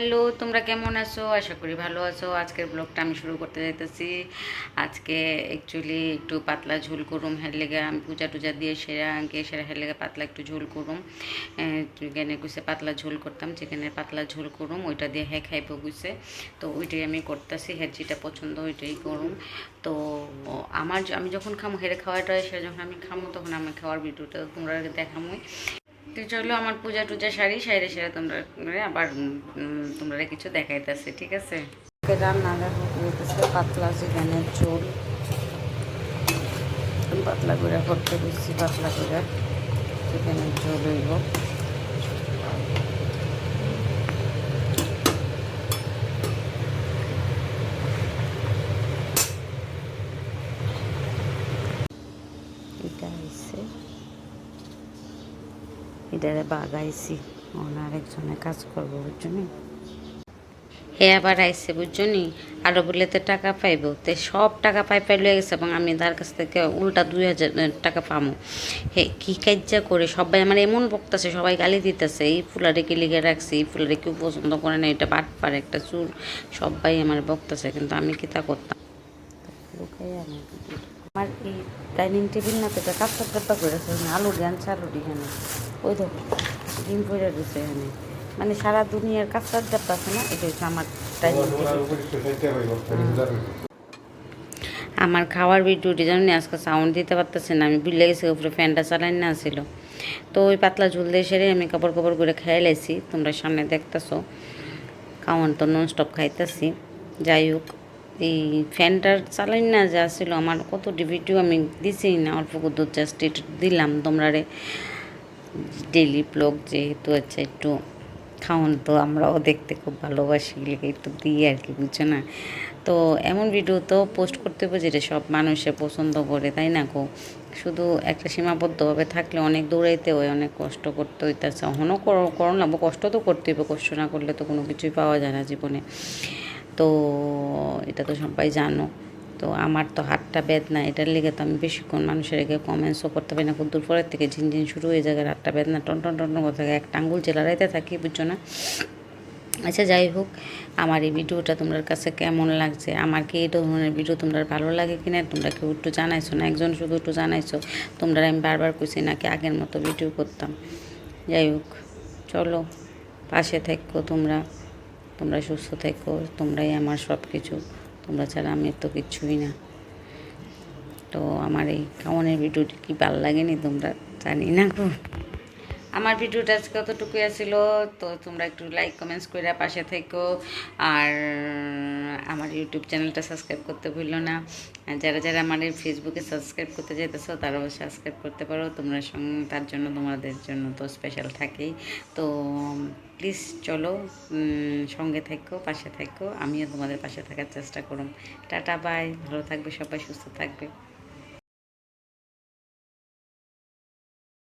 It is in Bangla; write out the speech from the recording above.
হ্যালো, তোমরা কেমন আছো? আশা করি ভালো আছো। আজকের ব্লগটা আমি শুরু করতে যাইতেছি। আজকে অ্যাকচুয়ালি একটু পাতলা ঝোল করুম, হের লেগে আমি পূজা টুজা দিয়ে সেরা আগে সেরা হের লেগে পাতলা একটু ঝোল করুম। চিকেনে গুছে পাতলা ঝোল করতাম চিকেনের পাতলা ঝোল করুম, ওইটা দিয়ে হ্যাঁ খাইব গুছে তো ওইটাই আমি করতেছি, হের যেটা পছন্দ ওইটাই করুম। তো আমার আমি যখন খামো, হেরে খাওয়াটা, সে যখন আমি খামো, তখন আমি খাওয়ার ভিডিওটা তোমরা দেখামোই। তো চলো আমার পূজা টুজা শাড়ি সাইরে সেরে তোমরা আবার তোমরা কিছু দেখাইতেছে, ঠিক আছে? রান্নাটা হইতেছে পাতলা চিকেনের ঝোল পাতলা করে করতে দিচ্ছি পাতলা করে। চিকেনের ঝোল হইব। এটা হয়েছে এটারে বাগাইছি। ওনার একজনে কাজ করব বুঝছনি? হে আবার আইসে বুঝছনি? আরও বলে তো টাকা পাইব। তে সব টাকা পাই পাই লয়ে গেছে এবং আমি তার কাছ থেকে উল্টা দুই হাজার টাকা পামো। হে কি কাজ্যা করে? সবাই আমার এমন বকতেছে সবাই গালি দিতেছে। এই ফুলারে কি লিগে রাখছি এই ফুলারে কেউ পছন্দ করে না এটা বাট পারে একটা চুল। সবাই আমার বকতেছে কিন্তু আমি কি তা করতাম? লুকাই আমার আমার এই ডাইনিং টেবিল না তো এটা কাপড় চাপা করেছে আলু আনছে আলু এখানে। ওই দেখো ডিম পড়ে রয়েছে এখানে। মানে সারা দুনিয়ার কাপড় চাপা আছে না এটা হচ্ছে আমার ডাইনিং টেবিল। আমার খাওয়ার ভিডিওটি জানি না আজকে সাউন্ড দিতে পারতেছে না আমি ভুলে গেছি উপরে ফ্যানটা চালাই না ছিল। তো ওই পাতলা ঝুল দিয়ে সেরে আমি কাপড় কাপড় করে খেয়ে লাইছি তোমরা সামনে দেখতেছো। খাওয়ান তো নন স্টপ খাইতেছি যাই হোক। এই ফ্যানটার চালাই না যা ছিল আমার কত ভিডিও আমি দিছি না, অল্প কত জাস্ট একটু দিলাম তোমরা রে। ডেলি ব্লগ যেহেতু আছে, একটু খাওয়ান তো আমরাও দেখতে খুব ভালোবাসি একটু দিই আর কি, বুঝছ না? তো এমন ভিডিও তো পোস্ট করতে হবে যেটা সব মানুষে পছন্দ করে, তাই না গো? শুধু একটা সীমাবদ্ধভাবে থাকলে অনেক দৌড়াইতে হয়, অনেক কষ্ট করতে হইতেছে। অহনও করো লাগবো কষ্ট তো করতে হবে, কষ্ট না করলে তো কোনো কিছুই পাওয়া যায় না জীবনে। তো এটা তো সবাই জানো। তো আমার তো হাতটা বেদনা, এটার লেগে তো আমি বেশিক্ষণ মানুষের আগে কমেন্টসও করতে পারি না। খুব দূর পরের থেকে ঝিনঝিন শুরু হয়ে যায়, হাতটা বেদনা, টন টন টন করতে থাকে। একটা আঙ্গুল জেলারাইতে থাকি, বুঝছ না? আচ্ছা যাই হোক, আমার এই ভিডিওটা তোমার কাছে কেমন লাগছে? আমার কি এই ধরনের ভিডিও তোমরা ভালো লাগে কি না তোমরা কেউ একটু জানাইছো না? একজন শুধু একটু জানাইছো, তোমরা আমি বারবার কইছি নাকি আগের মতো ভিডিও করতাম। যাই হোক, চলো, পাশে থেকো তোমরা। তোমরা সুস্থ থেকো, তোমরাই আমার সব কিছু তোমরা ছাড়া আমি তো কিছুই না। তো আমার এই কামনের ভিডিওটি কি ভালো লাগেনি তোমরা জানি না। আমার ভিডিওটা আজকে কতটুকুই আছিল, তো তোমরা একটু লাইক কমেন্টস করে পাশে থেকো। আর আমার ইউটিউব চ্যানেলটা সাবস্ক্রাইব করতে ভুলো না। যারা যারা আমার এই ফেসবুকে সাবস্ক্রাইব করতে চাইতেছো তারাও সাবস্ক্রাইব করতে পারো। তোমরা সঙ্গে তার জন্য তোমাদের জন্য তো স্পেশাল থাকেই। তো প্লিজ চলো সঙ্গে থেকো, পাশে থেকো। আমিও তোমাদের পাশে থাকার চেষ্টা করুন টাটা বাই ভালো থাকবে সবাই, সুস্থ থাকবে।